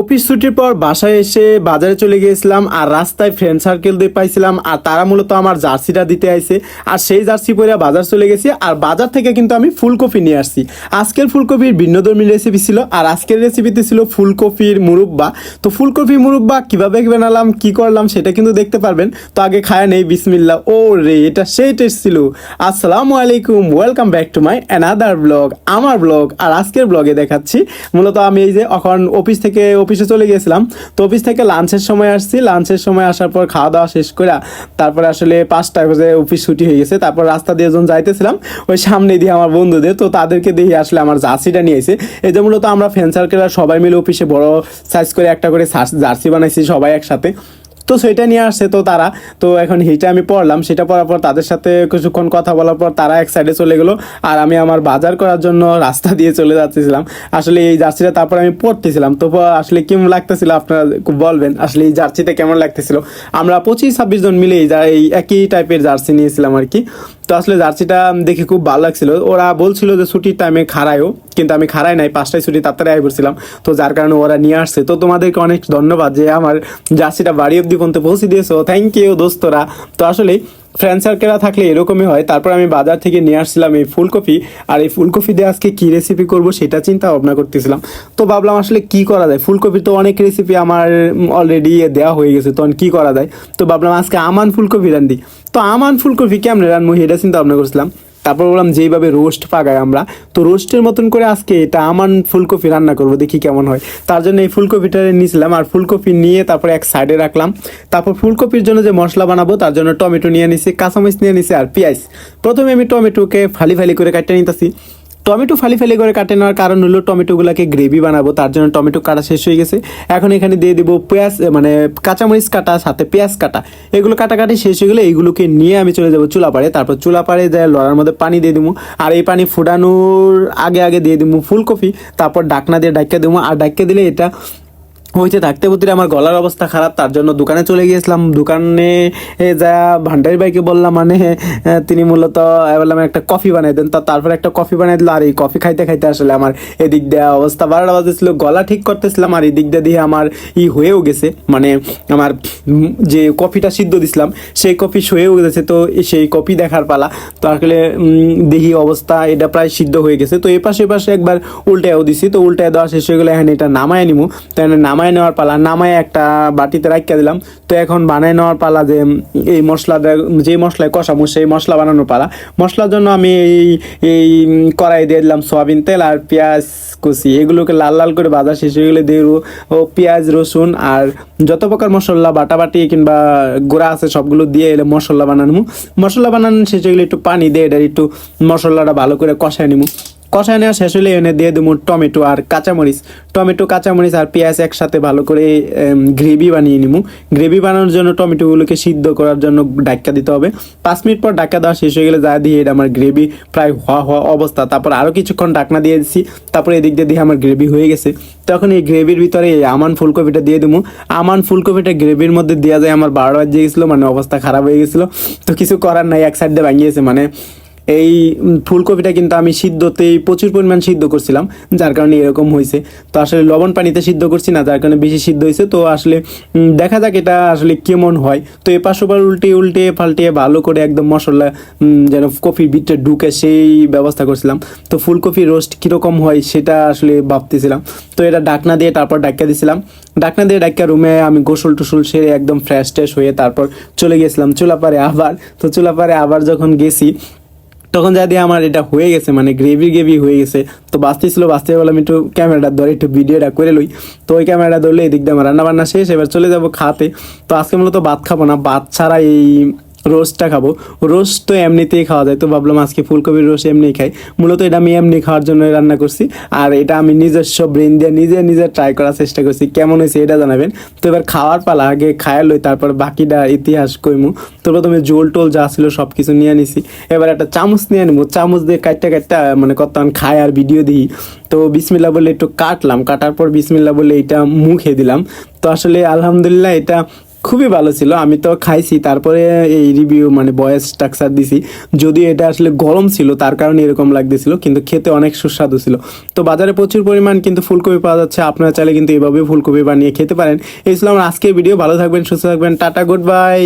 Office ছুটির পর বাসায় এসে বাজারে চলে গিয়েছিলাম আর রাস্তায় ফ্রেন্ড সার্কেল দিয়ে পাইছিলাম আর তারা মূলত আমার জার্সিটা দিতে আইছে। আর সেই জার্সি পরে বাজার চলে গেছি আর বাজার থেকে কিন্তু আমি ফুলকপি নিয়ে আসছি। আজকের ফুলকপির ভিন্নধর্মী রেসিপি ছিল আর আজকের রেসিপিতে ছিল ফুলকপির মুরব্বা। তো ফুলকপি মুরব্বা কীভাবে বানালাম, কি করলাম সেটা কিন্তু দেখতে পারবেন। তো আগে খায় নেই বিসমিল্লা ও রে এটা সেই টেস্ট ছিল। আসসালামু আলাইকুম welcome back to my another blog আমার ব্লগ আর আজকের ব্লগে দেখাচ্ছি। মূলত আমি এই যে এখন অফিস থেকে অফিসে চলে গিয়েছিলাম তো অফিস থেকে লাঞ্চের সময় আসছি। লাঞ্চের সময় আসার পর খাওয়া দাওয়া শেষ করে তারপরে আসলে পাঁচটা বাজে অফিস ছুটি হয়ে গেছে। তারপর রাস্তা দিয়ে যখন যাইতেছিলাম। ওই সামনে দিয়ে আমার বন্ধুদের। তো তাদেরকে দিয়ে আসলে আমার জার্সিটা নিয়ে এসে এই যে মূলত আমরা ফ্যান সার্কেলরা সবাই মিলে অফিসে বড় সাইজ করে একটা করে জার্সি বানাইছি সবাই একসাথে। তো সেটা নিয়ে আসছে তো তারা। তো এখন হিটা আমি পড়লাম, সেটা পড়ার পর তাদের সাথে কিছুক্ষণ কথা বলার পর তারা এক সাইডে চলে গেলো আর আমি আমার বাজার করার জন্য রাস্তা দিয়ে চলে যাচ্ছিলাম। আসলে এই জার্সিটা তারপর আমি পড়তেছিলাম। তো আসলে কেমন লাগতেছিল আপনারা বলবেন, আসলে এই জার্সিটা কেমন লাগতেছিল? আমরা পঁচিশ ছাব্বিশ জন মিলে এই একই টাইপের জার্সি নিয়েছিলাম আর কি। তো আসলে জার্সিটা দেখে খুব ভালো লাগছিল। ওরা বলছিল যে ছুটির টাইমে খারায়ও কিন্তু আমি খারাই নাই, পাঁচটায় ছুটি তাড়াতাড়ি আয় করছিলাম। তো যার কারণে ওরা নিয়ে আসছে। তো তোমাদেরকে অনেক ধন্যবাদ যে আমার জার্সিটা বাড়ি অব্দি পর্যন্ত পৌঁছে দিয়েছ। থ্যাংক ইউ দোস্তরা। তো আসলে ফ্রেন্ড সার্কেলরা থাকলে এরকমই হয়। তারপর আমি বাজার থেকে নিয়ে আসছিলাম এই ফুলকপি। আর এই ফুলকপি দিয়ে আজকে কী রেসিপি করব সেটা চিন্তা ভাবনা করতেছিলাম। তো ভাবলাম আসলে কি করা যায়? ফুলকপি তো অনেক রেসিপি আমার অলরেডি দেওয়া হয়ে গেছে। তখন কি করা যায়? তো ভাবলাম আজকে আমান ফুলকপি রান্ধি। তো আমান ফুলকপি কেমন মুহি এটা চিন্তা ভাবনা করছিলাম। তারপর বললাম, যেইভাবে রোস্ট পাকায় আমরা, তো রোস্টের মতন করে আজকে এটা আমান ফুলকপি রান্না করব, দেখি কেমন হয়। তার জন্য এই ফুলকপিটা নিয়েছিলাম আর ফুলকপি নিয়ে তারপর এক সাইডে রাখলাম। তারপর ফুলকপির জন্য যে মশলা বানাবো, তার জন্য টমেটো নিয়ে নিছি, কাঁচামরিচ নিয়ে নিছি আর পেঁয়াজ। প্রথমে আমি টমেটোকে ফালি ফালি করে কাটিয়ে নিতেছি। টমেটো ফালি ফালি করে কাটে নেওয়ার কারণ হলো টমেটোগুলোকে গ্রেভি বানাবো, তার জন্য টমেটো কাটা শেষ হয়ে গেছে। এখন এখানে দিয়ে দেবো পেঁয়াজ মানে কাঁচামরিচ কাটা, সাথে পেঁয়াজ কাটা। এগুলো কাটাকাটি শেষ হয়ে গেলে এইগুলোকে নিয়ে আমি চলে যাব চুলা পাড়ে তারপর চুলা পাড়ে যায় লড়ার মধ্যে পানি দিয়ে দিব। আর এই পানি ফুটানোর আগে আগে দিয়ে দিব ফুলকপি, তারপর ডাকনা দিয়ে ডাকিয়ে দেবো। আর ডাকিয়ে দিলে এটা হয়েছে, থাকতে থাকতে আমার গলার অবস্থা খারাপ, তার জন্য দোকানে চলে গিয়েছিলাম। দোকানে যা ভান্ডারি ভাইকে বললাম মানে তিনি মূলত বললাম একটা কফি বানাই দেন। তারপরে একটা কফি বানাই দিল, আর এই কফি খাইতে খাইতে আসলে আমার এদিক দিয়ে অবস্থা বারোটা বাজেছিল গলা ঠিক করতেছিলাম, আর এদিক দিয়ে দিয়ে আমার ই হয়েও গেছে। মানে আমার যে কফিটা সিদ্ধ দিছিলাম, সেই কফি হয়েও গেছে, তো সেই কফি দেখার পালা। তো আসলে দেখি অবস্থা, এটা প্রায় সিদ্ধ হয়ে গেছে। তো এপাশে পাশে একবার উল্টায়ও দিছি, তো উল্টায় দেওয়া শেষ হয়ে গেলে, এখন এটা নামায় নিমু। তো এখন নামায় নেওয়ার পালা, নামায় একটা বাটিতে রাখিয়ে দিলাম। তো এখন বানায় নেওয়ার পালা যে, এই মশলা যে মশলায় কষামু সেই মশলা বানানোর পালা। মশলার জন্য আমি এই এই কড়াই দিয়ে দিলাম সয়াবিন তেল আর পেঁয়াজ কুচি। এগুলোকে লাল লাল করে ভাজা শেষ হয়ে গেলে দিয়ে ও পেঁয়াজ, রসুন আর যত প্রকার মশলা বাটাবাটি কিংবা গুঁড়া আছে সবগুলো দিয়ে এলে মশলা বানানো। মশলা বানানো শেষ হয়ে গেলে একটু পানি দিয়ে এটা একটু মশলাটা ভালো করে কষায় নিবো। কষায় নেওয়া শেষ হলে এনে দিয়ে দেবো টমেটো আর কাঁচামরিচ। টমেটো, কাঁচামরিচ আর পেঁয়াজ একসাথে ভালো করে গ্রেভি বানিয়ে নিবো। গ্রেভি বানানোর জন্য টমেটোগুলোকে সিদ্ধ করার জন্য ডাক্কা দিতে হবে। পাঁচ মিনিট পর ডাক্কা দেওয়া শেষ হয়ে গেলে যা দিয়ে এটা আমার গ্রেভি প্রায় হওয়া হওয়া অবস্থা। তারপর আরও কিছুক্ষণ ডাকনা দিয়ে দিচ্ছি তারপরে এদিক দিয়ে দিয়ে আমার গ্রেভি হয়ে গেছে। তখন এই গ্রেভির ভিতরে এই আমান ফুলকপিটা দিয়ে দেবো। আমান ফুলকপিটা গ্রেভির মধ্যে দেওয়া যায় আমার বারো বাজে গেছিল মানে অবস্থা খারাপ হয়ে গেছিল। তো কিছু করার নাই, এক সাইড দিয়ে ভাঙিয়েছে মানে এই ফুলকপিটা কিন্তু আমি সিদ্ধতেই প্রচুর পরিমাণ সিদ্ধ করছিলাম, যার কারণে এরকম হয়েছে। তো আসলে লবণ পানিতে সিদ্ধ করছি না, যার কারণে বেশি সিদ্ধ হয়েছে। তো আসলে দেখা যাক এটা আসলে কেমন হয়। তো এপাশ ওপার উল্টে উল্টে পাল্টে ভালো করে একদম মশলা যেন কফির ভিতরে ঢুকে সেই ব্যবস্থা করছিলাম। তো ফুলকপি রোস্ট কীরকম হয় সেটা আসলে ভাবতেছিলাম। তো এটা ডাকনা দিয়ে তারপর ডাক্কা দিয়েছিলাম ডাকনা দিয়ে ডাক্কা রুমে আমি গোসল টুসল সেরে একদম ফ্রেশ ট্রেশ হয়ে তারপর চলে গেছিলাম। চুলাপাড়ে আবার, তো চুলাপাড়ে আবার যখন গেছি তখন যা দিয়ে আমার এটা হয়ে গেছে মানে গ্রেভি গ্রেভি হয়ে গেছে। তো বাঁচতে ছিল বাঁচতে বললাম, একটু ক্যামেরাটা ধরে, একটু ভিডিওটা করে লই। তো ওই ক্যামেরাটা ধরলে এদিক দিয়ে আমার রান্নাবান্না শেষ, এবার চলে যাব খাতে। তো আজকে মূলত ভাত খাব না, ভাত ছাড়া এই রোস্টটা খাব। রোস্ট তো এমনিতেই খাওয়া যায়। তো ভাবলাম আজকে ফুলকপির রোস্ট এমনি খাই। মূলত এটা আমি এমনি খাওয়ার জন্য রান্না করছি। আর এটা আমি নিজস্ব ব্রেন দিয়ে নিজে নিজে ট্রাই করার চেষ্টা করছি। কেমন হয়েছে এটা জানাবেন। তো এবার খাওয়ার পালা, আগে খায়া লই, তারপর বাকিটা ইতিহাস কইমু। তো প্রথমে জোল টোল যা ছিল সব কিছু নিয়ে নিছি। এবার একটা চামচ নিয়ে নিবো। চামচ দিয়ে কাটটা কাটটা মানে কতক্ষণ খায় আর ভিডিও দিই। তো বিসমিল্লা বলে একটু কাটলাম। কাটার পর বিসমিল্লা বলে এটা মুখে দিলাম। তো আসলে আলহামদুলিল্লাহ এটা খুবই ভালো ছিল। আমি তো খাইছি, তারপরে এই রিভিউ মানে বয়েস স্ট্রাকচার দিছি। যদি এটা আসলে গরম ছিল, তার কারণে এরকম লাগতেছিল, কিন্তু খেতে অনেক সুস্বাদু ছিল। তো বাজারে প্রচুর পরিমাণ কিন্তু ফুলকপি পাওয়া যাচ্ছে, আপনারা চাইলে কিন্তু এভাবে ফুলকপি বানিয়ে খেতে পারেন। এই ছিল আমার আজকের ভিডিও ভালো থাকবেন, সুস্থ থাকবেন, টাটা গুড বাই